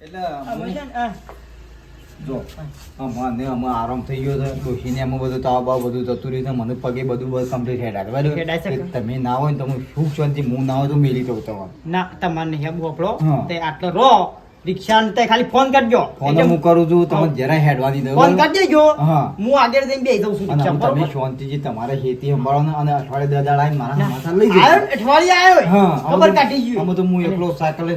એટલે. જો આરામ થઈ ગયો છે. ડોશીને એમાં બધું તાવ બાવ બધું જતું રહ્યું મને પગે બધું બધું કમ્પ્લીટ છે બરાબર તમે ના હોય ને તમે સુખ શાંતિ હું ના હોય તો મેલી દઉં તમારે ના તમારે નહીં તે આટલો રો. રિક્ષા તે ખાલી ફોન કરજો. ફોન હું કરું છું તમે હા. જરા હેડવાની દો ફોન કરી દેજો. હું. આગળ જઈને બેસી જાઉં છું રિક્ષા પર, તમે શાંતિજી તમારે ખેતી સંભાળો અને અઠવાડિયે દાદા આવીને મારા માથા લઈ આયો અઠવાડિયે આયો હા ખબર કાઢી ગયો આમાં તો હું એકલો સાયકલ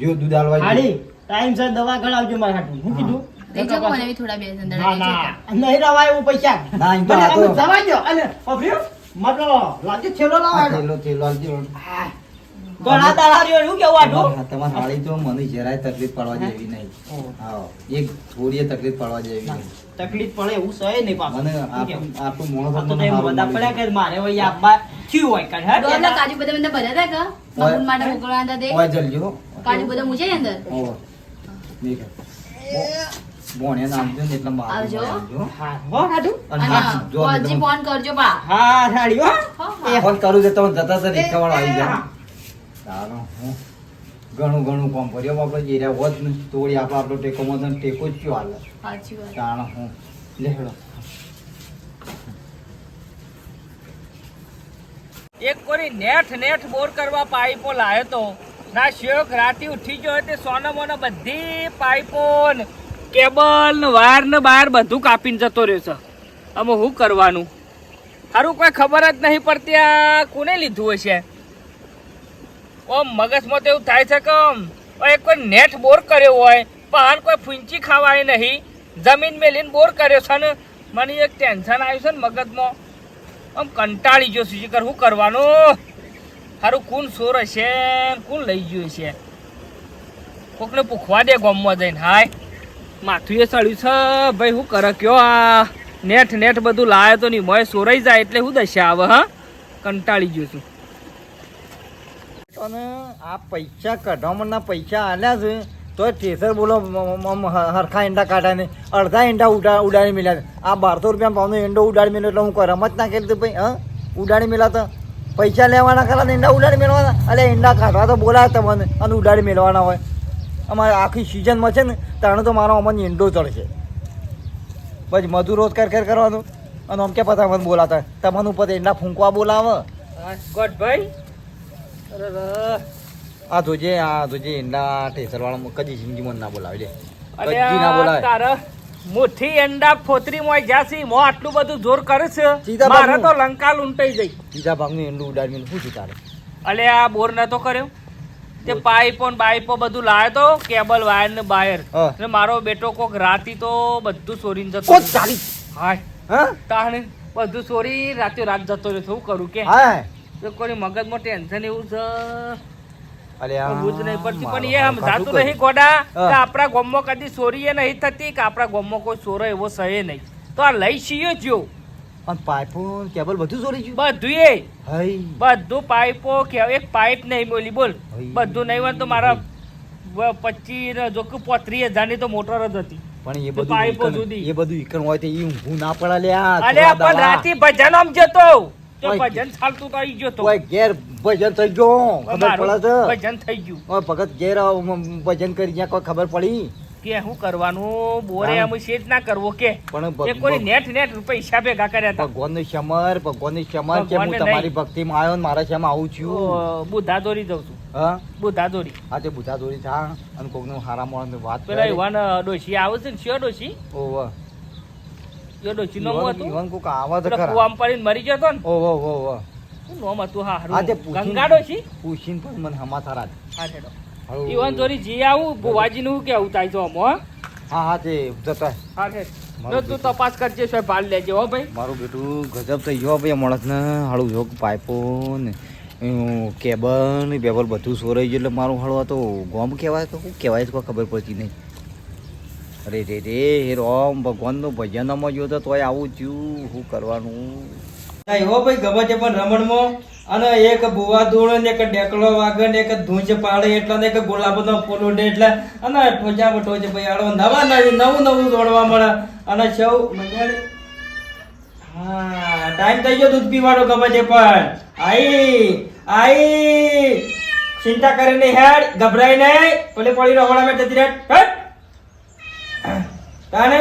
જો દૂધ આલવા જઉં. ટાઈમ સર દવા કઢાવજો મારા હાટું. હું કીધું? ના ના. નહીં રવાય એવું પૈસા. ના, જવા. અને? છેલ્લો આ ઘણા દાડા રહ્યો એવું કેવું આટલું? તમારે હાળી તો મને જરાય તકલીફ પડવા જેવી નહીં હા એક થોડીએ તકલીફ પડવા જેવી નહીં તકલીફ પડે એવું સહે નહીં પાછું. મને આટલું આ તો મને બધા પડ્યા કે મારે વળી આબા થયું હોય કાંઈ, હા? ડોલના કાજુ બદામ બધા ભર્યા હતા કા ઓય. માટે મોકલવાના હતા તે ઓય જલ્દી કાજુ બધા મૂકે અંદર ઓહો. દેખ. બોણિયા નાખજો ને એટલે મારું આવજો. હા, હો, હાટું? અને જો ફોન કરજો પા હા, સાડી, હો. હા, હા. ફોન કરું છે તમે જતા હતા રિક્ષાવાળો આવી જાય હા. સારું હું ઘણું ઘણું કામ કર્યો. આપણે જેર્યા હોત ને તોડી આપણે આપણો ટેકો માં ટેકો જ કયો હાલે. સાચી હું લેહડો એક કોરી નેઠ નેઠ બોર કરવા પાઇપો લાયો તો. ના શેખ રાતી ઉઠી ગયો તે સોના મોના બધી પાઇપો ને કેબલ ને વાયર ને બાયર બધું કાપીને જતો રહ્યો છે. અમે શું કરવાનું? સારું કોઈ ખબર જ નહીં પડતી આ કોને લીધું હશે? ઓમ મગજમાં તો એવું થાય છે કે ઓય કોઈ નેટ બોર કર્યો હોય પણ કોઈ ફૂંચી ખાવાય નહીં. જમીન મેલીને બોર કર્યો છે ને, મને એક ટેન્શન આવ્યું છે ને મગજમાં. આમ કંટાળી ગયો શિખર શું કરવાનું? સારું કોણ સોર હશે કોણ લઈ ગયું છે કોકને પૂખવા દે ગામમાં જઈને, હાય. માથું એ સળ્યું છે, ભાઈ, શું કરે, કયો આ નેટ નેટ બધું લાવે તો નહીં મોય સોરાઈ જાય એટલે શું દશા આવે, હા? કંટાળી ગયો છું. અને આ પૈસા કઢામણના પૈસા આલ્યા છે તો ટેસર બોલો હરખા ઈંડા કાઢ્યા ને અડધા ઈંડા ઉડા, ઉડાડી મેળ્યા આ બારસો રૂપિયા ભાવનો ઈંડો ઉડાડી મેળ્યો એટલે હું કોઈ રમત ના ખેલતી ભાઈ, હા? ઉડાડી મેળા તો. પૈસા લેવાના ખરા ઈંડા ઉડાડી મેળવાના અલે, ઈંડા કાઢવા તો બોલાવે તમને, અને ઉડાડી મેળવાના હોય. અમારે આખી સિઝનમાં છે ને તાણે તો મારો અમને ઈંડો ચડશે. પછી મજૂર રોજ કર કર કરવાનું. અને આમ કે પતા મને બોલાતા. તમારું ઉપર ઈંડા ફૂંકવા બોલાવે. ગોટ ભાઈ. આ જોજે આ જોજે ઈંડા ટેસર વાળા કદી જિંદગીમાં ના બોલાવે લે. કદી ના બોલાવે. તારે મુઠ્ઠી એંડા ફોતરી મોય જાસી મો આટલું બધું જોર કરે છે મારે તો લંકા લૂંટાઈ જઈ બીજા ભાગનું એંડું ઉડાડીને શું છે તારે? અલે આ બોર નતો કર્યો? તે પાઇપો ને બાઇપો બધું લાવ્યો તો કેબલ વાયર ને બાયર. ને મારો બેટો કોક રાતી તો બધું ચોરીને જતો ચાલી? હાય. હા? તાણે બધું ચોરી રાતે રાત જતો રહ્યો શું કરું કે? હા તો કોઈ મગજમાં ટેન્શન એવું છે? અરે આ સમજવું જ નહીં પડતી પણ એ સમજાતું નહીં ગોડા કે આપણા ગામમાં કદી ચોરી એ નહીં થતી કે આપણા ગામમાં કોઈ ચોરો એવો સહે નહીં. તો આ લઈ છીએ જો. પણ પાઇપો કેબલ બધું ચોરી ગયું? બધું એ બધું પાઇપો કે એક પાઇપ નહીં બોલી બોલ. બધું નહીં હોય તો મારા પચીસ જો કે પોત્રીસ હજારની તો મોટર જ હતી. પણ એ બધું પાઇપો સુધી. એ બધું હોય તો એ ઊંઘું ના પડે લે અરે પણ દાડા. રાતે ભજન આમ જતો. તો ભજન ચાલતું તો આવી ગયો તો. કોઈ ઘેર ભજન થઈ ગયો ખબર પડે છે? ભજન થઈ ગયું. ઓય ભગત ઘેર ભજન કરી જ્યાં કોઈ ખબર પડી? કે હું કરવાનું? બોરે શેજ ના કરવો કે? પણ એ કોઈ નેટ નેટ પૈસા ભેગા કર્યા હતા. ભગવાનનું સમર ભગવાનની સમર કે હું તમારી. ભક્તિમાં આવ્યો ને મારા શેમ આવું છું? બુધા દોરી જઉં છું. હા? બુધા દોરી હા તે બુધા દોરી થા અને કોકનું હારા મોણ વાત પેલા. યુવાન ડોશી આવે છે ને શિયો ડોશી? ઓહો. યો ડોશી નો ઈવન- ઈવન કોક આવા તો ખરા. કૂવામાં પડીને મરી ગયો ને? ઓહો, ઓહો, ઓહો. શું નામ હતું હા તે હારું પૂછીને- ગંગા ડોશી? પણ મને હમાથારા જ. હા છેડો. ઈવન દોરી જી આવું ભુવાજી નું કેવું થાય છે આમ હો? હા હા તે જતા. હા છે મારું તું તપાસ કરજે છો ભાલ લેજે હો ભાઈ. મારું બેટું ગજબ થઈ ગયો ભાઈ માણસ ને. હાળું જોક પાઇપો ને કેબલ ને બેબલ બધું સોરાઈ ગયું એટલે મારું હાળું આ તો ગોમ કહેવાય તો શું કહેવાય છે કોઈ ખબર પડતી નહીં. અરે રે રે રામ, ભગવાનનું ભજન આમાં જો તો આવું થયું. શું કરવાનું? હો ભાઈ ગમે છે પણ રમણમાં. અને એક ભુવા ધૂળ ને એક ડેકલો વાગે ને એક ધૂંચ પાડે એટલે ને એક ગુલાબનો ફૂલ ઉડે એટલે. અને ઠોચા ઠોચે ભાઈ આડો નવા નવી, નવું નવું દોડવા મળે. અને સૌ મજાડી હા, ટાઈમ થઈ ગયો દૂધ પીવાનો ગમે છે પણ. આઈ આઈ. ચિંતા કરીને હેડ, ગભરાઈ નહીં. પેલી પડી રવાડા મેં જતી હેડ. તાને?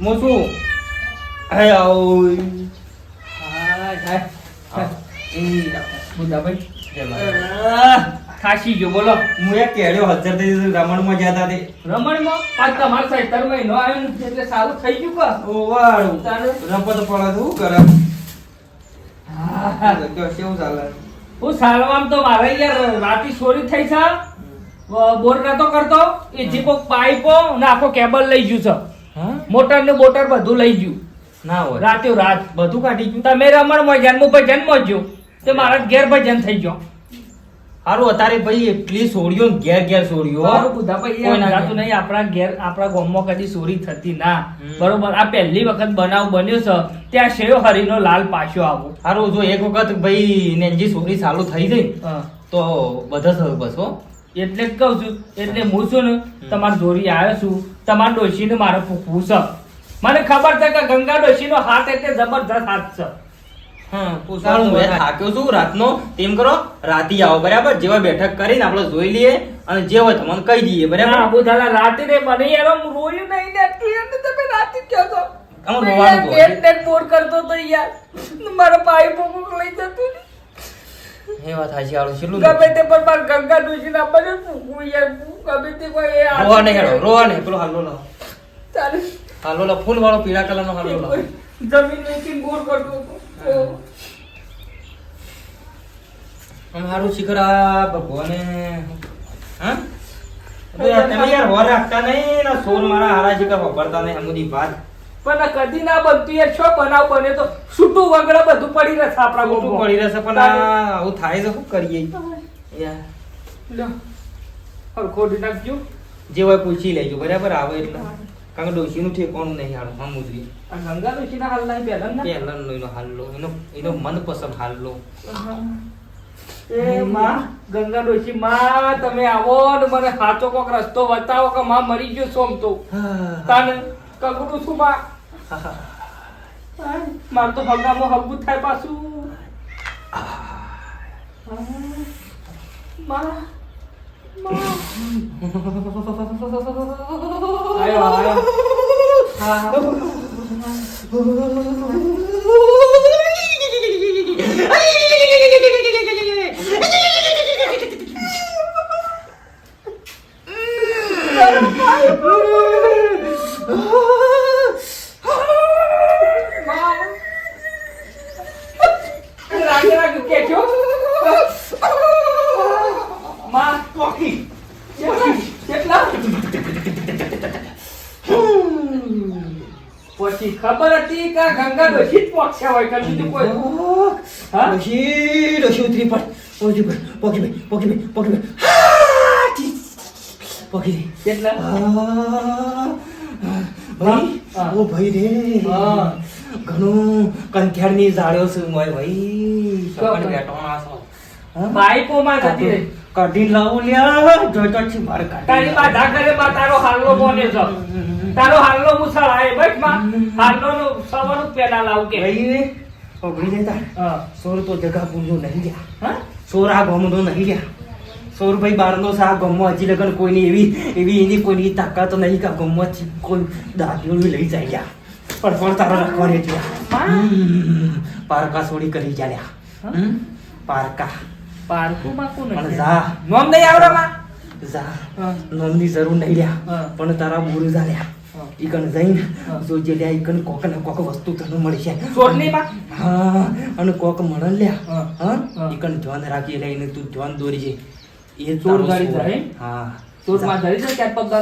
હું શું હે આવું હાય, હાય. એ, થાકી ગયો બોલો. હું એક કેળ્યો હજાર થઈ રમણમાં જતા તે રમણમાં? આ તમારા મહિનો આવ્યો ને એટલે સારું થઈ ગયું કા ઓ વાળું? રમતો પડે શું કરે? હા કેવું ચાલે? હું સાલવામ તો મારે યાર રાતી ચોરી થઈ છે બોર નતો કરતો એ જીપો પાઇપો ને આખો કેબલ લઈ ગયું છે. મોટર ને બોટર બધું લઈ ગયું. ના હોય. રાતે રાત બધું કાઢી ગયું. તમે રમણમાં જન્મ પર જન્મ ગયો. તે મારા ઘેર ભજન થઈ ગયો. હારું અત્યારે ભાઈ એટલી સોડ્યો ને ઘેર ઘેર સોડ્યો હારું બુધા ભાઈ કોઈ ના જાતું નહીં આપણા ઘેર આપણા ગામમાં કદી ચોરી થતી ના. બરોબર આ પહેલી વખત બનાવ બન્યો છે. ત્યાં શેવ હરીનો લાલ પાછો આવો. હારું જો એક વખત ભાઈ નેનજી સોરી ચાલુ થઈ ગઈ તો બધા થયું બસ હો. એટલે જ કહું છું એટલે હું છું ને તમારે જોડી આવ્યો છું તમારા ડોશીને મારે પૂછવું છે. મને ખબર છે કે ગંગા ડોશીનો હાથ એટલે જબરદસ્ત હાથ છે. હા પૂછવાનું થાક્યો છું રાતનો? તેમ કરો રાતી આવો બરાબર? જેવા બેઠક કરીને આપણે જોઈ લઈએ અને જે હોય તમને કહી દઈએ બરાબર? આબુ ધારા રાતે મને યાર રોયું નહીં ને એટલું તમે રાતે કહો છો. રોવાનું બોર કરતો તો યાર. મારા પાઈ પોપો લઈ જતું ને. એ વાત હાચી ગમે તે પણ મારા ગંગા ડોશીને આપણને પૂછવું યાર ગમે તે કોઈ એ રોવા નહીં હેડો રોવા નહીં. પેલો હાલો લો ચાલે. હાલો લો ફૂલ વાળો પીળા કલરનો હાલો લો જમીન વેચીને બોર કરતો આમ હારું શિખર ભગવાને. હા? તમે યાર હોર રાખતા નહીં ને સોર મારા હારા શિખર વાપરતા નહીં અમુદી વાત. પણ કદી ના બનતું યાર. છો બનાવ બને તો છૂટું વગડે બધું પડી રહેશે આપણા ખોટું પડી રહેશે પણ આવું થાય તો શું કરીએ? યાર. લ્યો. નાખજો જે હોય પૂછી લેજો બરાબર? આવે એટલે. કારણ કે ડોશીનું ઠેકોણું નહીં હાલ હા મુજરી ગંગા ડોશીના હાલ નહીં પહેલા ના પહેલાનો એનો હાલ્લો એનો એનો મનપસંદ હાલ લો એ માં ગંગા ડોશી માં તમે આવો ને મને સાચો કોક રસ્તો બતાવો કે માં મરી ગયો સોમ તો. તાને કગડું છું માં. માર તો હગામાં હગું થાય પાછું માં માં આયો કે છો માં પોકી કેટલા? પછી ખબર હતી કે ગંગા ડોશી જ પોક્યા હોય કે બીજું કોઈ. હા? ડોશી ડોશી ઉતરી પડ પોકી પડ પોકી ભાઈ પોકી ભાઈ પોકી ભાઈ પોકી કેટલા? ભાઈ. ઓ ભાઈ રે. હા. ઘણું કંથેડની જાળ્યો છું મોય ભાઈ સપન બેટોણા છો? બાઈકોમાં જતી રહી. કાઢી લાવું લ્યા જોઈતો છી માર કાઢી તારી બાધા કરે માં તારો હાલનો બોને છો તારો હાલનો મુસળ આય બેઠમાં. હાલનો નો સવાનું પેલા લાવ કે. ભાઈ ઓગળી જતા. હા. સોર તો જગા પૂંજો નહીં ગયા હા? સોર આ ગમનો નહીં ગયા સોર ભાઈ બારનો સા ગમો હજી લગન કોઈની એવી એવી એની કોઈની તાકાત નહીં કા ગમો કોઈ દાદીઓ લઈ જાય ગયા પણ ફોન તારો રાખવાની હતી પારકા? સોડી કરી ચાલ્યા. પારકા. પારકુમાં કોણ પણ જા. નોમ નહીં આવડે જા. નોમની જરૂર નહીં લ્યા. પણ તારા બોર હા. ઈકણ જઈને. જોજે લ્યા ઈકણ કોક ને કોક વસ્તુ તને મળી ચોરની માં? હા અને કોક મળે લ્યા. હા. ઈકણ જોન રાખી લે એને તું જોન દોરી છે એ ચોર ગાડી જાય? હા. ચોર જા. માં ધરી છે પગ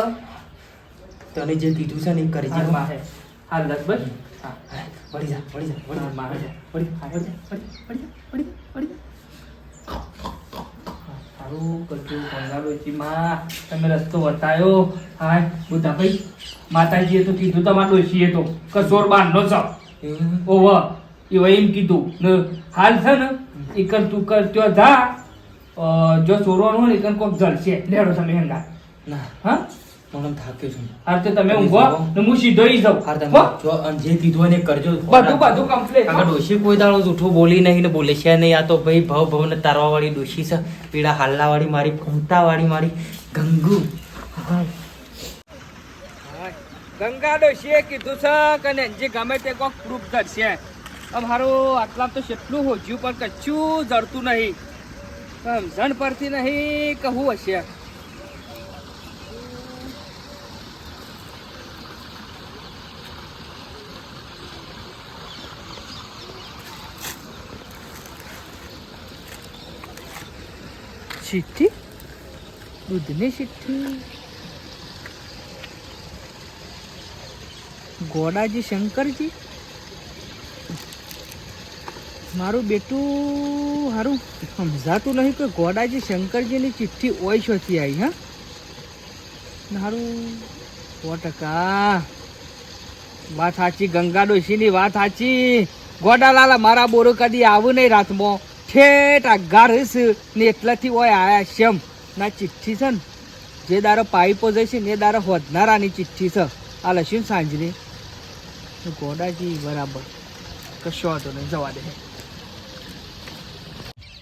તને જે કીધું છે ને એ કરજે હાલ દસ બસ? હા વળી જા પડી જા પડી જા મારે હે. જા, પડી પડી જા, જા. સારું બંગાળોજી માં. તમે રસ્તો બતાયો. હાય બુધા ભાઈ માતાજીએ તો કીધું તમારા ડોશીએ તો કસોર બાંધનો છો. હમ. ઓવ એ એમ કીધું. ને હાલ છે ને એકન તું કર ત્યાં જા. જો ચોરવાનું હોય ને એકન કોક જળશે લેડો તમે હેંગા ના. હા? મને થાક્યો છું. હા તો તમે ઊંઘો ને હું સીધો ઈ જાઉં. હાર તમે જો જે કીધું ને કરજો બધું બધું complete. કાકા ડોશી કોઈ દાડો જૂઠું બોલી નહીં ને બોલે છે નહીં. આ તો ભાઈ ભાવ ભાવ ને તારવા વાળી ડોશી છે. પીડા હાલ્લા વાળી મારી ફૂમતા વાળી મારી ગંગુ. ગંગા ડોશીએ કીધું છે કે જે ગમે તે કોક પ્રૂફ કરશે આમ હારું આટલા તો કેટલું હોજ્યું પણ કચ્છું જડતું નહીં. સમજણ પડતી નહીં કહું હશે. ચિઠ્ઠી દૂધની ચિઠ્ઠી ગોડાજી શંકરજી. મારું બેટું હારું, સમજાતું નહીં કે ગોડાજી શંકરજીની ચિઠ્ઠી ઓય છોથી આવી હા? સારું સો ટકા. વાત સાચી, ગંગા ડોશીની વાત સાચી. ગોડાલાલા, મારા બોરો કદી આવું નહીં રાતમાં. ઠેઠ અગાર ને એટલાથી હોય આયા શેમ. ના ચિઠ્ઠી છે ને, જે દારો પાઇપો જશે ને એ દારો હોદનારાની ચિઠ્ઠી છે. આ લખ્યું સાંજની. ગોડાજી બરાબર કશો વાંધો નહીં, જવા દે.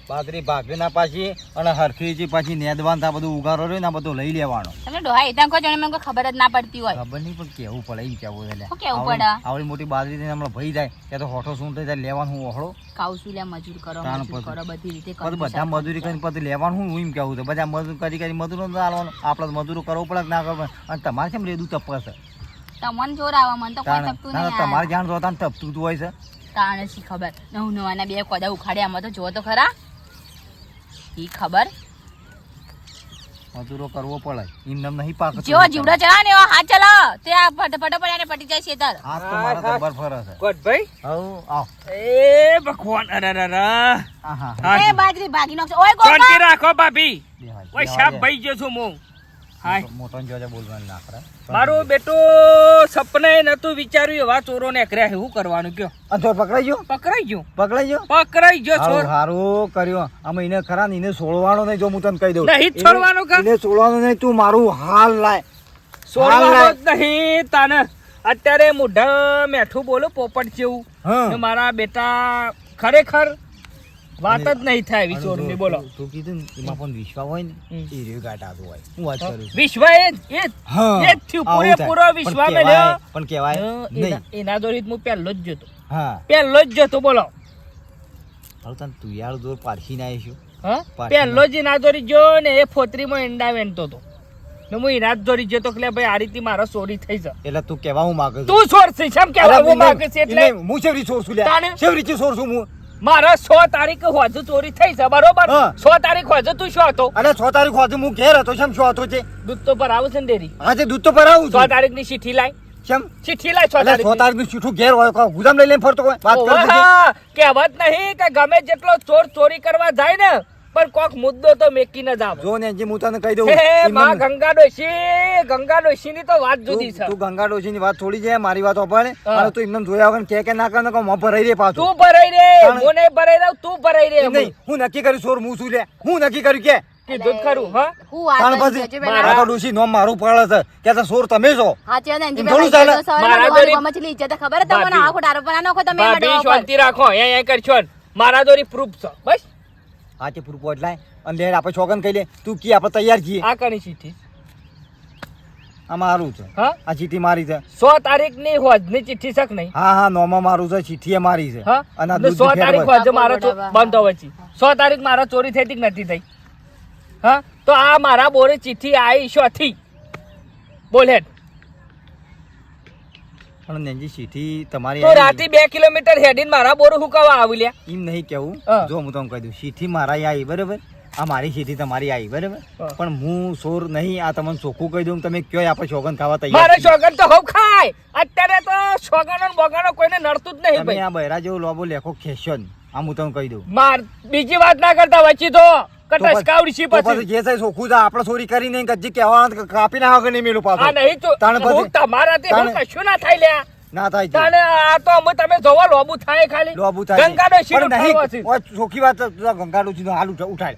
બાજરી ભાગવી ના પાછી અને હરખીજી પાછી નેદવાન આ બધું ઉગારો રહ્યો ને આ બધું લઈ લેવાનો. તમે ડોહા એતા કોઈ જણે મને ખબર જ ના પડતી હોય. ખબર નહીં પણ કેવું પડે એમ કેવું એટલે. શું કેવું પડે? આવડી મોટી બાજરી થઈને હમણાં ભઈ જાય ત્યાં તો હોઠો શું જાય લેવાનું હું ઓહળો. કાવસુ લે મજૂર કરો મજૂર કરો બધી રીતે કરો બધા મજૂરી કરીને પછી લેવાનું હું એમ કેવું છે. બધા મજૂર કરી કરી મજૂરો તો આલવાનું આપણે મજૂરો કરવો પડે ના કરવો અને તમારે કેમ રેદું તપશે? તમને જોર આવે મને તો કોઈ તપતું નહીં તમારે. જાણ જોતા ને તપતું હોય છે. તાણે શી ખબર? નવ નવાના બે કોદા ઉખાડ્યા આમાં તો જો તો ખરા. ઈ ખબર? મજૂરો કરવો પડે. એમ નમ નહીં પાક જેવો જીવડો ચલા ને હાથ ચલો તે આ ફટાફટ ફટ પડ્યા ને પટી જાય શેતર. હાથ તો મારા હા, જબર ફરે છે. ભાઈ? હવ આવ. એ ભગવાન અરે અરે. આહા. એ બાજરી ભાગી નાખશે. ઓય શાંતિ રાખો ભાભી. ઓય. સાપ ભાઈ ગયો છું હું. મોટો- જોજે બોલવાનું ના મારું બેટું સપને નતું વિચાર્યું એવા ચોરો ને કર્યા શું કરવાનું કયો? આ ચોર પકડાઈ ગયો? પકડાઈ ગયો. પકડાઈ ગયો? પકડાઈ ગયો ચોર. હારું હારું કર્યો. અમે એને ખરા એને છોડવાનો નહીં જો હું તને કહી દઉં. નહીં છોડવાનો કા? એને છોડવાનો નહીં તું મારું હાલ લાય. છોડવાનો નહીં તાને. અત્યારે મોઢા મેઠું બોલો પોપટ જેવું. મારા બેટા ખરેખર વાત જ નહીં થાય વિશ્વરૂપની બોલો. તું- કીધું એમાં પણ વિશ્વાસ હોય ને એ એ રહ્યો આવતો હોય. હું વાત કરું. વિશ્વ એ એ હા, એ થયું. પૂરેપૂરો પણ વિશ્વાસ કહેવાય- પણ કહેવાય નહીં. એના- એના દોરી હું પહેલો જ જોતો. હા. પહેલો જ જોતો બોલો. હવે તન તું યાર દોર પારખી ના આવીશું હા. પહેલો જ એના દોરી જો ને એ ફોતરીમાં ઈંડા વેણતો હતો. ને હું જ દોરી જતો કે ભાઈ આ રીતે મારો ચોરી થઈ જાય. એટલે તું કેવા હું માગે તું ચોર છે કેમ કે હું માંગે છે? એટલે હું ચોર છું લે? શેવરી ચોર છું હું મારા સો તારીખ હોજુ ચોરી થઈ છે બરોબર? સો તારીખ હોજુ તું શું હતો? અરે સો તારીખ હોજુ હું ઘેર હતો શેમ શું હતો છે દૂધ તો પર આવું છે ને ડેરી? આજે દૂધ તો આવું સો છું. તારીખની ચીઠી લાય. કેમ ચીઠી લાય સો તારીખ છ તારીખની ચીઠું ઘેર હોય ગુદામ લઈ લઈને ફરતો હોય વાત કરું કહેવત નહીં કે ગમે જેટલો ચોર ચોરી કરવા જાય ને પણ કોક મુદ્દો તો મેકીને જ આવે. જો ને જે હું તને કહી દઉં માં ગંગા ડોશી ગંગા ડોશી ની તો વાત જુદી છે. તું ગંગા ડોશીની વાત થોડી છે મારી વાત સાંભળ અને તું એમને જોયા વગર કે કે ના કરે તો મોં ભરાઈ રે પાછું. તું ભરાઈ રે હું નહીં ભરાઈ રહ્યો તું ભરાઈ રે નહીં. હું. નક્કી કર્યું છોર હું શું લે? હું નક્કી કર્યું કે? કીધું ખરું હા? હું કરું પછી મારા- તો ડોશી નોમ મારું પડે છે. કે સોર તમે છો. ને ચાલે? મારા ઇજ્જત ખબર તમને નાખો. શાંતિ રાખો અહીંયા એ કરશો ને. મારા દોરી પ્રૂફ છે. બસ. તે પૂરું પહોંચલાય અને લેડ આપણે છોકન કહી લે. તું કી આપણે તૈયાર છીએ. આ કણી ચીઠી? આ મારું છે. હા? આ ચીઠી મારી છે. સો તારીખની હોજની ચિઠ્ઠી શક નહીં? હા હા નોમાં મારું છે ચીઠી મારી છે. હા? અને સો તારીખ હોજ મારો બંધ હોય છે. સો તારીખ મારા ચોરી થઈ હતી નથી થઈ? હા? તો આ મારા બોરે ચિઠ્ઠી આવી શોથી. બોલ હેડ. પણ નેનજી ચીઠી તમારી તો. રાતે બે કિલોમીટર હેડીને મારા બોર હુકાવા આવી લ્યા. એમ નહીં કેવું જો હું તમને કહી દઉં ચીઠી મારા આવી બરાબર? આ મારી ચીઠી તમારી આવી બરાબર? પણ હું સોર નહીં આ તમને ચોખ્ખું કહી દઉં તમે કયો આપણે શોગન ખાવા તૈયાર મારે. શોગન તો હવ ખાય. અત્યારે તો અને બોગનો કોઈને નડતું જ નહીં ભાઈ. આ બૈરા જેવું લોબો લેખો ખેશન. આ હું તમને કહી દઉં. માર બીજી વાત ના કરતા વચ્ચે તો તો પછી- કટસકાવડી છી પછી. પછી જે થાય ચોખ્ખું છે આપણે ચોરી કરી નહીં કજી કહેવા કાપી ના વગર નહીં મેલું આ નહીં તો તાણે પછી- હું તે કશું ના થાય લ્યા? ના થાય છે. તાણે આ તો અમે તમે જોવા લોબુ થાય ખાલી. લોબુ થાય. ગંગાડો શીરો પણ નહીં, ઓ સોખી વાત તો ગંગાડો સીધો હાલ ઉઠાય.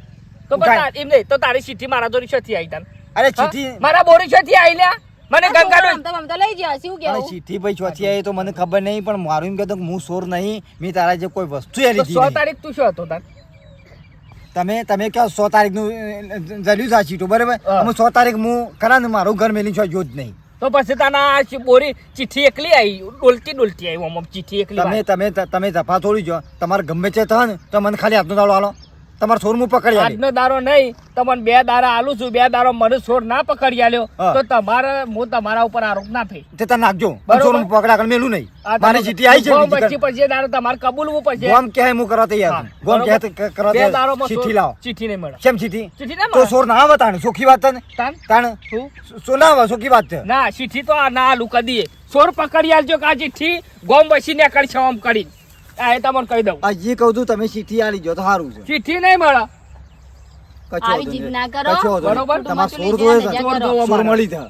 તો બતા એમ નહીં તો તારી ચીઠી મારા જોડી છથી આવી તાન? અરે? ચીઠી મારા બોરી છથી આઈ લ્યા? મને આમ તો લઈ ગયા શું અરે કેવું? ચીઠી ભાઈ ચોથી આવી તો મને ખબર નહીં પણ મારું એમ કહેતો તો હું સોર નહીં મેં તારા જે કોઈ વસ્તુ એ તો લીધી સો નહીં. તારીખ તું શું હતો તાર? તમે તમે કહો સો તારીખનું જલ્યું છે આ બરાબર? હું. સો તારીખ હું ખરા ને મારું ઘર મેલી છો જો જ નહીં. તો પછી તાના આ બોરી ચિઠ્ઠી એકલી આવી ડોલતી ડોલતી આવી ચિઠ્ઠી એકલી તમે તમે તમે તફા છોડી જો તમારે ગમે તે થાય ને તો મને ખાલી હાથનો દાડો આલો. તમારે સોર હું પકડી આજનો દારો નહીં તમને બે દારા આલું છું બે દારો મને છોર ના પકડી આલ્યો. તો તમારે હું તમારા ઉપર આરોપ ના થઈ તે તને નાખજો. છોર હું પકડા આગળ મેલું નહીં. મારી તમે આવી છે પછી પછી દારો તમારે કબૂલવું પડશે. ગોમ કે હું કરવા તૈયાર ગોમ કે કરવા બે તૈયાર. છોડ- લાવો. ચીઠ્ઠી નહીં મળે. કેમ ચીઠી ચીઠી ના તો છોર ના આવે તાણે. સોખી વાત તને તાન? તાણે? શું? સો ના આવે સોખી વાત છે. ના ચીઠી તો આ ના આલું કદી છોર પકડી આલજો કાજી ઠી ગોમ બસીને કરી આમ કરી. આ એ તમને કહી દઉં. હજી કહું છું તમે ચીઠી આલી જો તો સારું છે. ચીઠી નહીં મળે. આવી જીદ ના કરો. કશો વાંધો નહીં. બરોબર. તમારે તમારે સોર? જ્યાં મળી છે.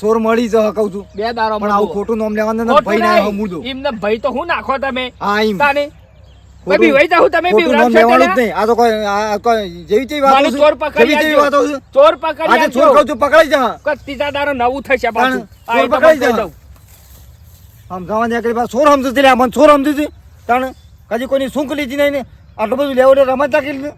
સોર મળી છે કહું છું. બે દારો પણ આવું ખોટું નામ લેવાનું ને ભાઈ ના હમું એમને ભાઈ તો હું નાખો તમે? હા એમ. તાને? જાઉં તમે બીવરાવ નામ છો લેવાનું જ પેલા? નહીં. આ તો કોઈ આ કોઈ જેવી તેવી વાતો છે. ચોર પકડી જેવી વાતો. ચોર પકડી આજે ચોર કહું છું પકડાઈ જા. કે દારો નવું થશે પાછું. તાણ, આ એ ચોર પકડાઈ જા. સમજાવવા નીકળી પાછું સોર સમજતી લે મને સોર તાણ કદી કોઈની સૂંક લીધી નહીં ને? આટલું બધું લેવું રમત રાખી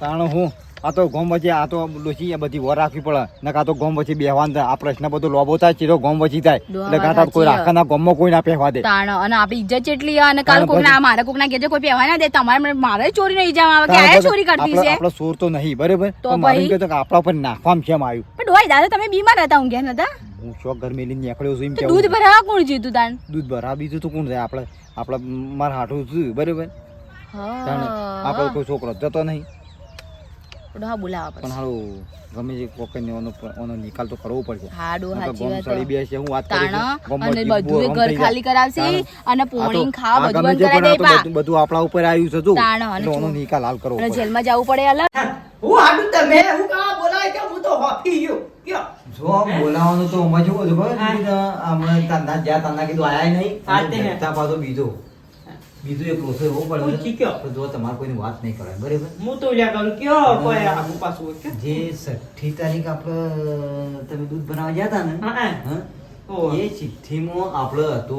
તાણ હું આ તો ગોમ વચ્ચે આ તો ડોસી બધી વર રાખવી પડે. ને કાં તો ગોમ વચ્ચે બેહવાન થાય. આ પ્રશ્ન બધો લોબો થાય ચીરો ગોમ વચ્ચે થાય. એટલે કાં તો કોઈ રાખા ના ગોમમાં કોઈ ના પહેવા દે. તાણ અને આપણી ઇજ્જત જેટલી છે અને કાલ કોક ના મારે કોક ના ગેજે કોઈ પહેવા ના દે. તમારે મારે ચોરી નહીં જવા આવે કે આ ચોરી કરતી છે? આપણો સોર તો નહીં બરાબર? તો પણ કે કે આપણા પર નાખવામ કેમ આવ્યું? પણ ડોય દાદા તમે બીમાર હતા ઊંઘ્યા નતા? હું શોખ ઘર મેલી નીકળ્યો છું એમ કે દૂધ ભરાવા કોણ જીતું તાણ? દૂધ ભરા બીજું તો કોણ થાય આપણે આપણે મારા હાટું છું બરાબર? તાણ આપણો કોઈ છોકરો જતો નહીં. ડોહા બોલાવા પણ હારું ગમે તે કોકને ઓનો ઓનો નિકાલ તો કરવો પડશે. હાડો ગોમ વાત સળી બેસે હું વાત કરું. અને બધું ઘર ખાલી કરાવશે અને પોણી ખા બધું બંધ કરાવી દે બા. બધું- આપણા ઉપર આવ્યું છે જો. તાણ અને ઓનો નિકાલ હાલ કરવો પડે. જેલમાં જવું પડે અલગ. હું હાડું તમે હું કા બોલાય કે હું તો હોફી ગયો જો બોલાવાનું તો અમે શું કહું ખબર? હા. કીધું જ્યાં તાના કીધું આયા નહીં. હા, તે હે. પાછો બીજો. બીજો એક રોસો એવો હું પડે ચીક્યો. જો તમારે કોઈની વાત નહીં કરે બરાબર? હું તો લ્યા કરું કયો કોઈ આગુ પાછું કે જે છઠ્ઠી તારીખ આપણે તમે દૂધ બનાવવા ગયા હતા ને? હા? એ ચિઠ્ઠીમાં આપણો હતો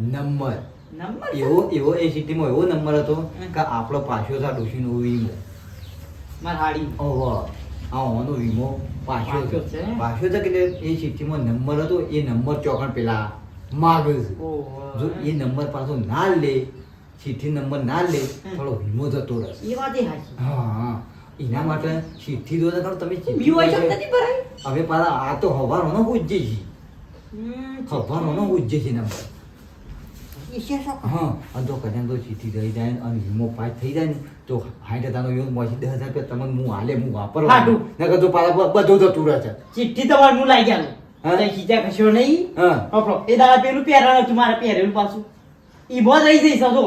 નંબર. નંબર એવો એવો એ ચિઠ્ઠીમાં એવો નંબર હતો કે આપણો પાછો છે ડોશીનો વીમો. માર હાડી ઓહો. આ ઓનો વીમો પાછો પાછો છે. કે એ ચિઠ્ઠીમાં નંબર હતો એ નંબર ચોકણ પેલા માગે છે. જો એ નંબર પાછો ના લે ચિઠ્ઠી નંબર ના લે થોડો વીમો જતો રહેશે. એ વાત હા હા. એના માટે ચિઠ્ઠી દો તો તમે ચિઠ્ઠી? હવે પાછા આ તો હવાનો ઉજ્જે છે. હવાનો ઉજ્જે છે નંબર? હા અને તો કદાચ તો ચીઠી થઈ જાય અને વીમો પાસ થઈ જાય ને તો સાઠ હજારનો વીમો મળશે દસ હજાર રૂપિયા તમને હું હાલે હું વાપરવા. નકર તો પાછા બધું જતું રહે છે. ચિઠ્ઠી તમારે હું લાઈ ગયાનું. હા? ખીચા કશો નહીં? હા. એ દાડા પેલું પહેરાવાનું હતું મારે પહેરેલું પાછું. ઈ બહુ રહી જઈશ જો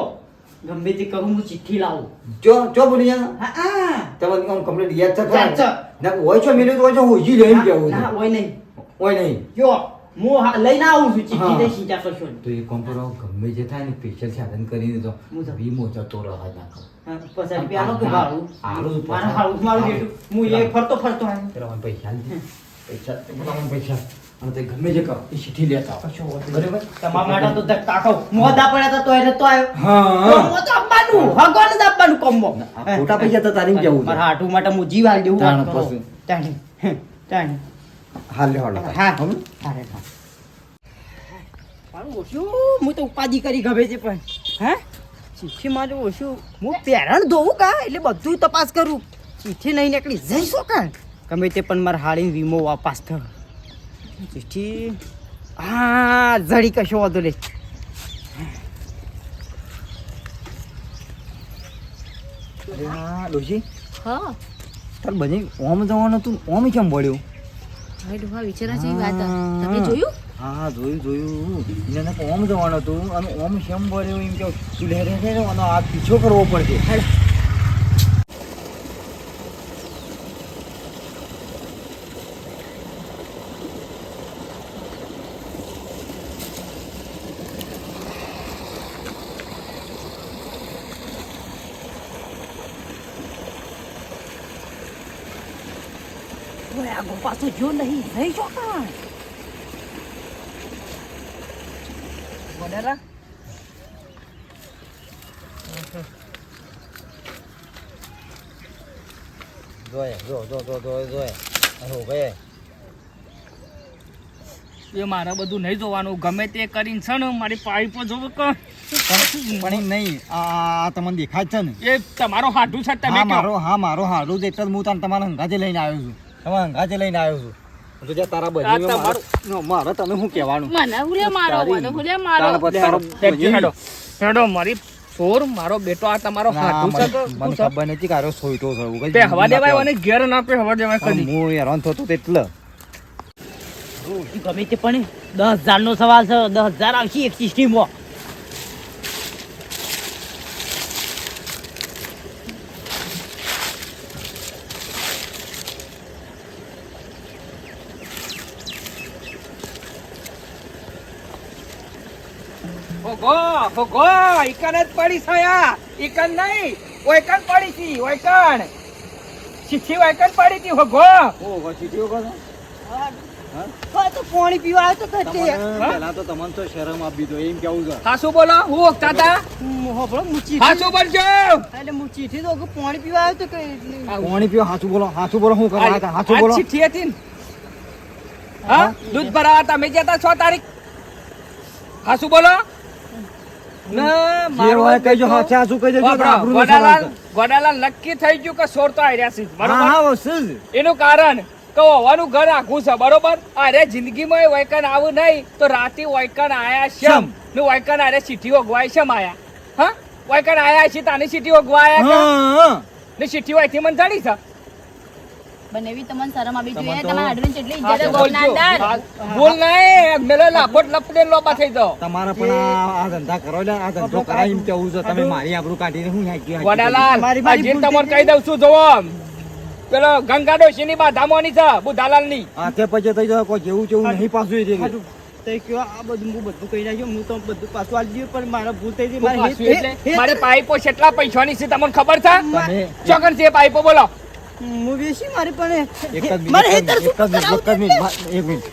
ગમે તે કરું હું ચિઠ્ઠી લાવું. ચો ચો બોલી જા હા હા. તમને આમ કમ્પ્લીટ યાદ છે. ના હોય છો મિનિટ હોય છો હોજી લે એમ કેવું ના છે હોય નહીં. હોય નહીં. જો. હું હા- લઈને આવું છું ચીઠી હા. દઈ સીધા કરશો તો એ કોમ્પ્યુટર ગમે જે થાય ને સ્પેશિયલ સાધન કરીને તો. વીમો જતો રહે નાખો હા, પચાસ રૂપિયા આલો કે ભાડું? મારે. હારું, મારું બેટું. હું એ ફરતો ફરતો. પેલા પૈસા. પૈસા પૈસા અને તે ગમે જે કરો એ ચીઠી લેતા આવો. બરાબર તમારા માટે તો ખાઉં. મોઢા પડ્યા તો તોય નતો આવ્યો. હા કોમો તો આપવાનું. હગવાનું જ આપવાનું કોમો. આ ખોટા પૈસા તો તારી જવું મારા હાટુ માટે હું જીવ હાલ દેવું તાણ. તાણી. હાલ હારે, હા. મારું ઓછું હું તો ઉપાધિ કરી ગમે છે પણ. હે? ચિઠ્ઠી મારું ઓછું. હું પહેરણ ધોવું કા? એટલે બધું તપાસ કરું. ચીઠી નહીં નીકળી. જઈશું કા ગમે તે પણ મારા હાડી વીમો વાપસ થયો. ચીઠી? હા જડી કશો વાંધો લે હા ડોશી. હા. તાર બને ઓમ જવાનું હતું ઓમ કેમ વળ્યું? ભાઈ ડોહા વિચારા જેવી વાત તમે જોયું? હા જોયું જોયું. એને ઓમ જવાનું હતું. અને ઓમ કેમ ભર્યો? એમ કે તું લે રે રે આ પીછો કરવો પડશે. પાછો જો નહીં રહી જો કાં વડાલા જોયે જો જો જો જો જોયે અરે ભાઈ એ મારે બધું નહીં જોવાનું ગમે તે કરીને છે ને મારી પાઇપો જોવો પણ પણ નહીં આ તમને દેખાય છે ને. એ તમારો હાડું છે તમે હા મારો હા મારો હાડું જ એટલે હું તમને તમારા હંગાજે લઈને આવ્યો છું. તમારા અંગાજે લઈને આવ્યો છું. તો જે તારા બધી મારે તમે શું કહેવાનું? મને હુલે મારો મને હુલે મારો? તારા પર તારો હેડો, હેડો હેડો મારી ચોર મારો બેટો આ તમારો હાડું છે મને મને કે ખબર નથી કે આરો છે હવા દેવાય અને ઘેર ના પે હવા દેવાય કદી હું હેરાન થતો તો એટલે ગમે તે પણ દસ હજાર નો સવાલ છે દસ હજાર આવશે એક સિસ્ટીમમાં. હોગો હોગો ઈકન જ પડી સયા ઈકન નહીં ઓઈકન પડી હતી ઓઈકન ચિઠ્ઠી ઓઈકન પડી હતી ઓગો ઓ વસીટીઓ કહો છો? હા. તો પાણી પીવા આવ્યો તો તમને પહેલા તો તમને તો શરમ આપી દો એમ કેવું છે? હાસુ બોલો હું ઓગતા હતા હોભળો હું હા ચીઠી બોલજો. એટલે મુચી થી તો પાણી પીવા આવ્યો તો પાણી પીવા હાસુ બોલો હાસુ બોલો હું કરવા હતા? હાસુ બોલો. ચિઠ્ઠી હતી ને? હા? દૂધ ભરાવા તમે જતા 6 તારીખ? હાસુ બોલો. નક્કી થઈ ગયું કે સોર તો આર્યા છે. એનું કારણ ઘર આખું છે બરોબર? અરે જિંદગીમાં વૈકન આવું નહીં તો રાતે વૈકન આયા શમ. ને વૈકન અરે ચીઠી ઓગવાય શમ આયા હા? વૈકન આયા છે તાની ચીઠી ઓગવાયા કે? હા, હા. ને મને જડી છે? બનેવી તમને શરમ આવી જોઈએ. તમારા હાડવીને જેટલી ઇજ્જત તો ગોપના બોલજો. અંદર હા, બોલ નહીં મેલો લાફોટ લપડે લોબા થઈ જાઓ. તમારે પણ આ આ ધંધા કરો એટલે આ ધંધો કરાય એમ કેવું છે? તમે મારી આબરૂ કાઢીને હું હાચી હાચી વડાલાલ મારી- મારી તમને કહી દઉં છું જોવો પેલો ગંગા ડોશીની બાધામોની છે બુધાલાલની તે પછી થઈ કોઈ જેવું જેવું નહીં પાછું એ તે કયો આ બધું હું બધું કહી નાખ્યું હું તો બધું પાછું પણ મારા ભૂલ થઈ ગઈ મારે પાઇપો કેટલા પૈસાની છે તમને ખબર છે? ચોકન છે પાઇપો બોલો. મારી પણ એક જ મિનિટ એક જ શું મિનિટ એક મિનિટ મા- એક મિનિટ.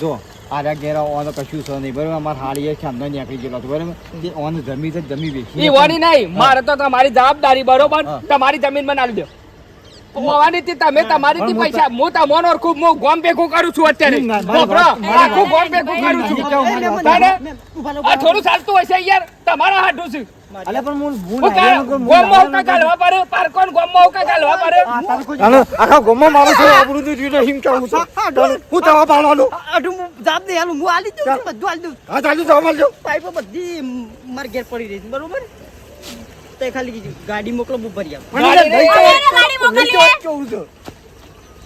જો આર્યા ઘેરા ઓનો કશું છે નહીં. બરાબર અમારે હાડી એક સાંધો નીકળી ગયેલો હતો. બરાબર? જે ઓન જમી છે જમી બેસી ઈ વાની નહીં. મારે તો તમારી જવાબદારી બરોબર? તમારી જમીન બનાવી દો. હોવાની થી તમે તમારી થી પૈસા હું તો હું ખૂબ હું ગોમ ભેગું કરું છું અત્યારે. મારી મારી આખું ગોમ ભેગું કરું છું. મારી આ થોડું ચાલતું હશે યાર. તમારા હાથું છે. અલે પણ હું ભૂલ હું કા- આવ્યો નતો, હું ગોમમાં આવ્યો ઉકા નતો. ગાલવા પડે પારકોન ગોમમાં ઉકા ગાલવા પડે અને આખા ગામમાં મારું છે આબરૂ તો જોઈને હિમ કેવું છે હું જવાબ આલવાનો રહો. આટલું હું જવાબ નહીં આલું. હું આલી દઉં બધું આલી દઉં હા ચાલુ જવાબ આલજો પાઇપો બધી મારા ઘેર પડી રહી છે બરોબર તે ખાલી ગાડી મોકલો હું ભરી આવું ગાડી.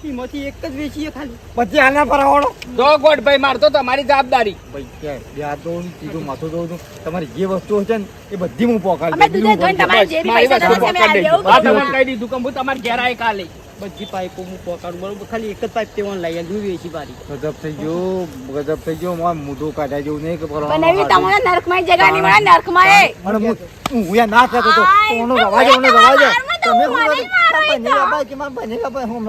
એમાંથી એક જ વેચીએ ખાલી. પછી આના પર આવડો. જો ગોડ ભાઈ મારતો તમારી જવાબદારી. ભાઈ કે બે હાથ ધોઉં સીધું માથું દઉં છું. તમારી જે વસ્તુ છે ને એ બધી હું પોકાડી અમે કોઈ તમારી જે પૈસા તમે પકડી આલી આ તમને કહી દીધું કે હું તમારી ઘેર આય કાલે. બધી પાઇપો હું પકડું. બરોબર ખાલી એક જ પાઇપ તેવાનું લઈ આવી હું વેચી પાડી ગજબ થઈ ગયો ગજબ થઈ ગયો. મારા મુદો કાઢ્યા જેવું નહીં કે ફલાણું બનાવી. તમને નરકમાં જગા નહીં મળે નરકમાં એ. અને હું હું ના કહેતો તો ઓનો રવાજો ઓનો રવાજો. દે તમે મારો કરો? બનેગા ભાઈ કે મારે બનેગા ભાઈ હું